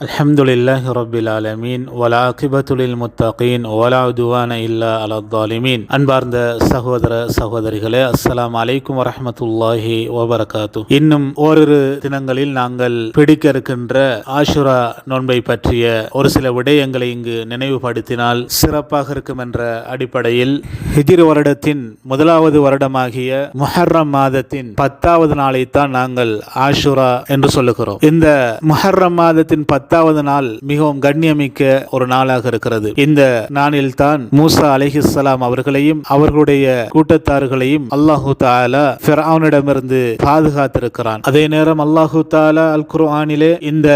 الحمد لله رب العالمين والعاقبة للمتقين ولا عدوان إلا على الظالمين அன்பார்ந்த சகோதர சகோதரிகளே அஸ்ஸலாமு அலைக்கும் வரஹ்மத்துல்லாஹி வபரகாத்து இன்னும் ஓரிரு தினங்களில் நாங்கள் பிடிக்க இருக்கின்ற ஆஷுரா நோன்பை பற்றிய ஒரு சில விடயங்களை இங்கு நினைவுபடுத்தினால் சிறப்பாக இருக்கும் என்ற அடிப்படையில் ஹிஜ்ரி வருடத்தின் முதலாவது வருடமாகிய முஹர்ரம் மாதத்தின் பத்தாவது நாளைத்தான் நாங்கள் ஆஷுரா என்று சொல்லுகிறோம் இந்த முஹர்ரம் மாதத்தின் பத்தாவது நாள் மிகவும் கண்ணியமிக்க ஒரு நாளாக இருக்கிறது. இந்த நாளில் தான் மூசா அலிஹிஸ்லாம் அவர்களையும் அவர்களுடைய கூட்டத்தார்களையும் அல்லாஹு தாலா ஃபிரௌனிடமிருந்து பாதுகாத்திருக்கிறான். அதே நேரம் அல்லாஹு தாலா அல் குர்ஆனிலே இந்த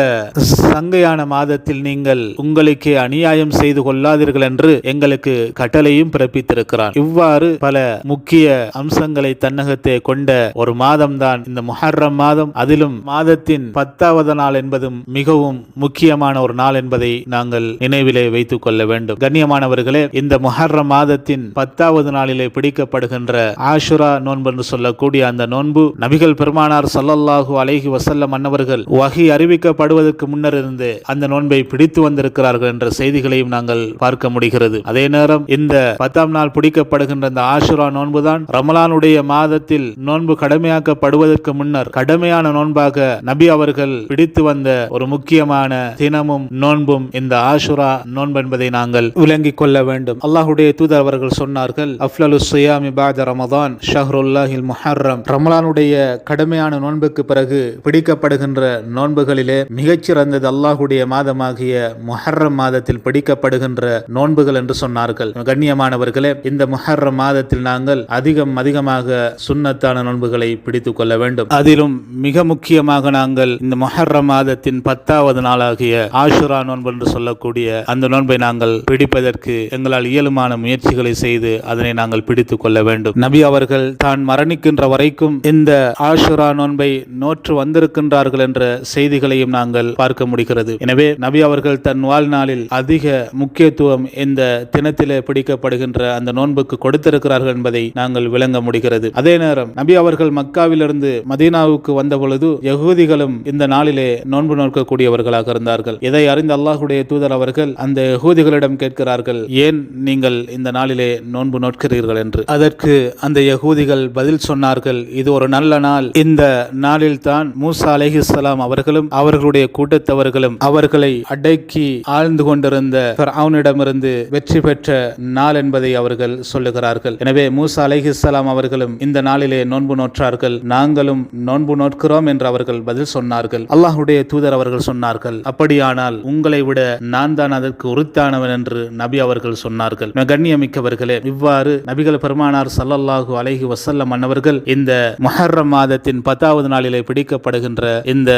சங்கையான மாதத்தில் நீங்கள் உங்களுக்கு அநியாயம் செய்து கொள்ளாதீர்கள் என்று எங்களுக்கு கட்டளையும் பிறப்பித்திருக்கிறான். இவ்வாறு பல முக்கிய அம்சங்களை தன்னகத்தை கொண்ட ஒரு மாதம் தான் இந்த முஹர்ரம் மாதம். அதிலும் மாதத்தின் பத்தாவது நாள் என்பதும் மிகவும் முக்கியமான ஒரு நாள் என்பதை நாங்கள் நினைவிலே வைத்துக் கொள்ள வேண்டும். கண்ணியமானவர்களே இந்த முஹர்ர மாதத்தின் பத்தாவது நாளிலே பிடிக்கப்படுகின்ற ஆஷுரா நோன்பு என்று சொல்லக்கூடிய அந்த நோன்பு நபிகள் பெருமானார் சல்லல்லாஹு அலைஹி வசல்லம் மன்னவர்கள் வகி அறிவிக்கப்படுவதற்கு முன்னர் இருந்து அந்த நோன்பை பிடித்து வந்திருக்கிறார்கள் என்ற செய்திகளையும் நாங்கள் பார்க்க முடிகிறது. அதே நேரம் இந்த பத்தாம் நாள் பிடிக்கப்படுகின்ற இந்த ஆஷுரா நோன்புதான் ரமலானுடைய மாதத்தில் நோன்பு கடமையாக்கப்படுவதற்கு முன்னர் கடமையான நோன்பாக நபி அவர்கள் பிடித்து வந்த ஒரு முக்கியமான தினமும் நோன்பும் இந்த ஆஷுரா நோன்பு என்பதை நாங்கள் விளங்கிக் கொள்ள வேண்டும். அல்லாஹுடைய தூதர் அவர்கள் சொன்னார்கள் அஃப்லலு சுயாமி பாத ரமதான் ஷஹ்ருல்லாஹில் முஹர்ரம். ரமலானுடைய கடுமையான நோன்புக்கு பிறகு பிடிக்கப்படுகின்ற நோன்புகளிலே மிகச்சிறந்தது அல்லாஹுடைய மாதமாகிய முஹர்ரம் மாதத்தில் பிடிக்கப்படுகின்ற நோன்புகள் என்று சொன்னார்கள். கண்ணியமானவர்களே இந்த முஹர்ரம் மாதத்தில் நாங்கள் அதிகம் அதிகமாக சுண்ணத்தான நோன்புகளை பிடித்துக் கொள்ள வேண்டும். அதிலும் மிக முக்கியமாக நாங்கள் இந்த முஹர்ரம் மாதத்தின் பத்தாவது நாளாகிய ஆஷுரா நோன்பு என்று சொல்லக்கூடிய அந்த நோன்பை நாங்கள் பிடிப்பதற்கு எங்களால் இயலுமான முயற்சிகளை செய்து அதனை நாங்கள் பிடித்துக் கொள்ள வேண்டும். நபி அவர்கள் தான் மரணிக்கின்ற வரைக்கும் இந்த ஆஷுரா நோன்பை நோற்று வந்திருக்கின்றார்கள் என்ற செய்திகளையும் நாங்கள் பார்க்க முடிகிறது. எனவே நபி அவர்கள் தன் வாழ்நாளில் அதிக முக்கியத்துவம் இந்த தினத்திலே பிடிக்கப்படுகின்ற அந்த நோன்புக்கு கொடுத்திருக்கிறார்கள் என்பதை நாங்கள் விளங்க முடிகிறது. அதே நேரம் நபி அவர்கள் மக்காவிலிருந்து மதீனாவுக்கு வந்த பொழுது யகுதிகளும் இந்த நாளிலே நோன்பு நோக்கக்கூடியவர்களாக இருந்தார்கள். இதை அறிந்த அல்லாஹுடைய தூதர் அவர்கள் அந்த யகூதிகளிடம் கேட்கிறார்கள் ஏன் நீங்கள் இந்த நாளிலே நோன்பு நோட்கிறீர்கள் என்று? அதற்கு அந்த யகூதிகள் பதில் சொன்னார்கள் இது ஒரு நல்ல நாள். இந்த நாளில் தான் மூசா அலேஹிஸ்லாம் அவர்களும் அவர்களுடைய கூட்டத்தவர்களும் அவர்களை அடக்கி ஆழ்ந்து கொண்டிருந்த அவனிடமிருந்து வெற்றி பெற்ற நாள் என்பதை அவர்கள் சொல்லுகிறார்கள். எனவே மூசா அலேஹிஸ்லாம் அவர்களும் இந்த நாளிலே நோன்பு நோற்றார்கள். நாங்களும் நோன்பு நோட்கிறோம் என்று அவர்கள் பதில் சொன்னார்கள். அல்லாஹுடைய தூதர் அவர்கள் சொன்னார்கள் அப்படியானால் உங்களை விட நான் தான் அதற்கு உறுத்தானவன் என்று நபி அவர்கள் சொன்னார்கள். கண்ணியமிக்கவர்களே இவ்வாறு நபிகள் பெருமானார் சல்லல்லாஹு அலைஹி வசல்லம் அன்னவர்கள் இந்த முஹர்ரம் மாதத்தின் பத்தாவது நாளிலே பிடிக்கப்படுகின்ற இந்த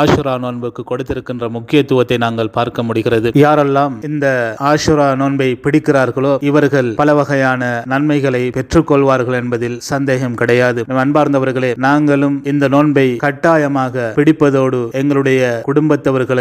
ஆஷுரா நோன்புக்கு கொடுத்திருக்கின்ற முக்கியத்துவத்தை நாங்கள் பார்க்க முடிகிறது. யாரெல்லாம் இந்த ஆஷுரா நோன்பை பிடிக்கிறார்களோ இவர்கள் பல வகையான நன்மைகளை பெற்றுக்கொள்வார்கள் என்பதில் சந்தேகம் கிடையாது. அன்பார்ந்தவர்களே நாங்களும் இந்த நோன்பை கட்டாயமாக பிடிப்பதோடு எங்களுடைய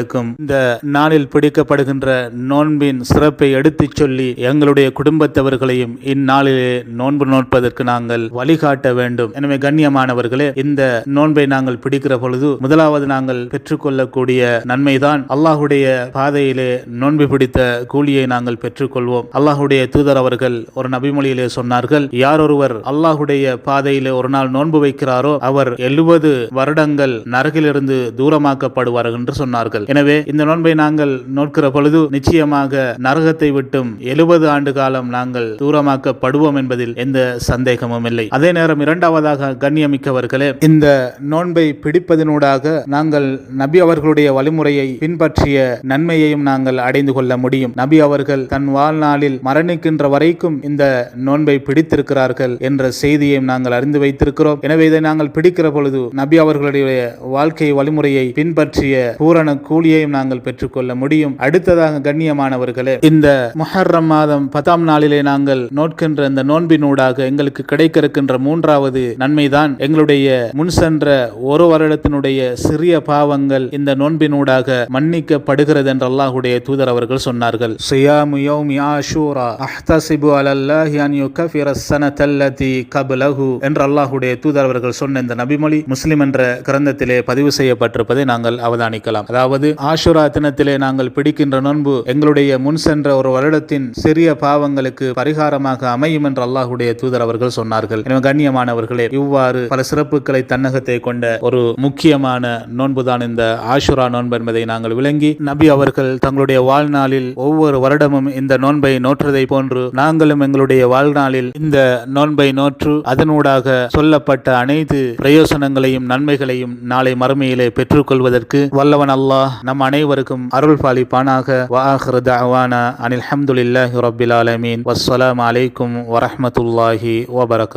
குடும்பத்தவர்களுக்கும் இந்த நாளில் பிடிக்கப்படுகின்ற நோன்பின் சிறப்பை எடுத்துச் சொல்லி எங்களுடைய குடும்பத்தவர்களையும் இந்நாளிலே நோன்பு நோட்பதற்கு நாங்கள் வழிகாட்ட வேண்டும். எனவே கண்ணியமானவர்களே இந்த நோன்பை நாங்கள் பிடிக்கிற பொழுது முதலாவது நாங்கள் பெற்றுக்கொள்ளக்கூடிய நன்மைதான் அல்லாஹுடைய பாதையிலே நோன்பு பிடித்த கூலியை நாங்கள் பெற்றுக்கொள்வோம். அல்லாஹுடைய தூதர் அவர்கள் ஒரு நபிமொழியிலே சொன்னார்கள் யார் ஒருவர் அல்லாஹுடைய பாதையிலே ஒரு நாள் நோன்பு வைக்கிறாரோ அவர் எழுபது வருடங்கள் நரகிலிருந்து தூரமாக்கப்படுவார்கள் என்று சொன்னார்கள். எனவே இந்த நோன்பை நாங்கள் நோட்கிற பொழுது நிச்சயமாக நரகத்தை விட்டும் எழுபது ஆண்டு காலம் நாங்கள் தூரமாக்கப்படுவோம் என்பதில் எந்த சந்தேகமும் இல்லை. அதே நேரம் இரண்டாவதாக கண்ணியமிக்கவர்களே இந்த நோன்பை பிடிப்பதனூடாக நாங்கள் நபி அவர்களுடைய வழிமுறையை பின்பற்றிய நன்மையையும் நாங்கள் அடைந்து கொள்ள முடியும். நபி அவர்கள் தன் வாழ்நாளில் மரணிக்கின்ற வரைக்கும் இந்த நோன்பை பிடித்திருக்கிறார்கள் என்ற செய்தியையும் நாங்கள் அறிந்து வைத்திருக்கிறோம். எனவே இதை நாங்கள் பிடிக்கிற பொழுது நபி அவர்களுடைய வாழ்க்கை வழிமுறையை பின்பற்றிய பூரண கூலியையும் நாங்கள் பெற்றுக்கொள்ள முடியும். அடுத்ததாக கண்ணியமானவர்களே இந்த முஹர்ரம் மாதம் பத்தாம் நாளிலே நாங்கள் நோட்கின்ற இந்த நோன்பினூடாக எங்களுக்கு கிடைக்க இருக்கின்ற மூன்றாவது நன்மைதான் எங்களுடைய முன் சென்ற ஒரு வருடத்தினுடைய சிறிய பாவங்கள் இந்த நோன்பினூடாக மன்னிக்கப்படுகிறது என்று அல்லாஹுடைய தூதர் அவர்கள் சொன்னார்கள். சியாமு யௌமி ஆஷூரா அஹ்தசிபு அலல்லாஹி அன் யுகஃபிர ஸனத்தல்லதி கப்லஹு என்று அல்லாஹுடைய தூதர் அவர்கள் சொன்ன இந்த நபிமொழி முஸ்லிம் என்ற கிரந்தத்திலே பதிவு செய்யப்பட்டிருப்பதை நாங்கள் அவதானிக்கலாம். அதாவது ஆஷுரா தினத்திலே நாங்கள் பிடிக்கின்ற நோன்பு எங்களுடைய முன் சென்ற ஒரு வருடத்தின் சிறிய பாவங்களுக்கு பரிகாரமாக அமையும் என்று அல்லாஹுடைய தூதர் அவர்கள் சொன்னார்கள். எனவே கண்ணியமானவர்களே இவ்வாறு பல சிறப்புகளை தன்னகத்தை கொண்ட ஒரு முக்கியமான நோன்புதான் இந்த ஆஷுரா நோன்பு என்பதை நாங்கள் விளங்கி நபி அவர்கள் தங்களுடைய வாழ்நாளில் ஒவ்வொரு வருடமும் இந்த நோன்பை நோற்றதை போன்று நாங்களும் எங்களுடைய வாழ்நாளில் இந்த நோன்பை நோற்று அதனூடாக சொல்லப்பட்ட அனைத்து பிரயோசனங்களையும் நன்மைகளையும் நாளை மறுமையிலே பெற்றுக்கொள்வதற்கு வல்லவன் அல்லாஹ். நம் அனைவருக்கும் அருள் பாலிப்பானாக அனில் அஹமதுல்லாஹி ரபில் ஆலமீன். வஸ்ஸலாம் அலைக்கும் வரஹ்மத்துல்லாஹி வபரகாத்துஹு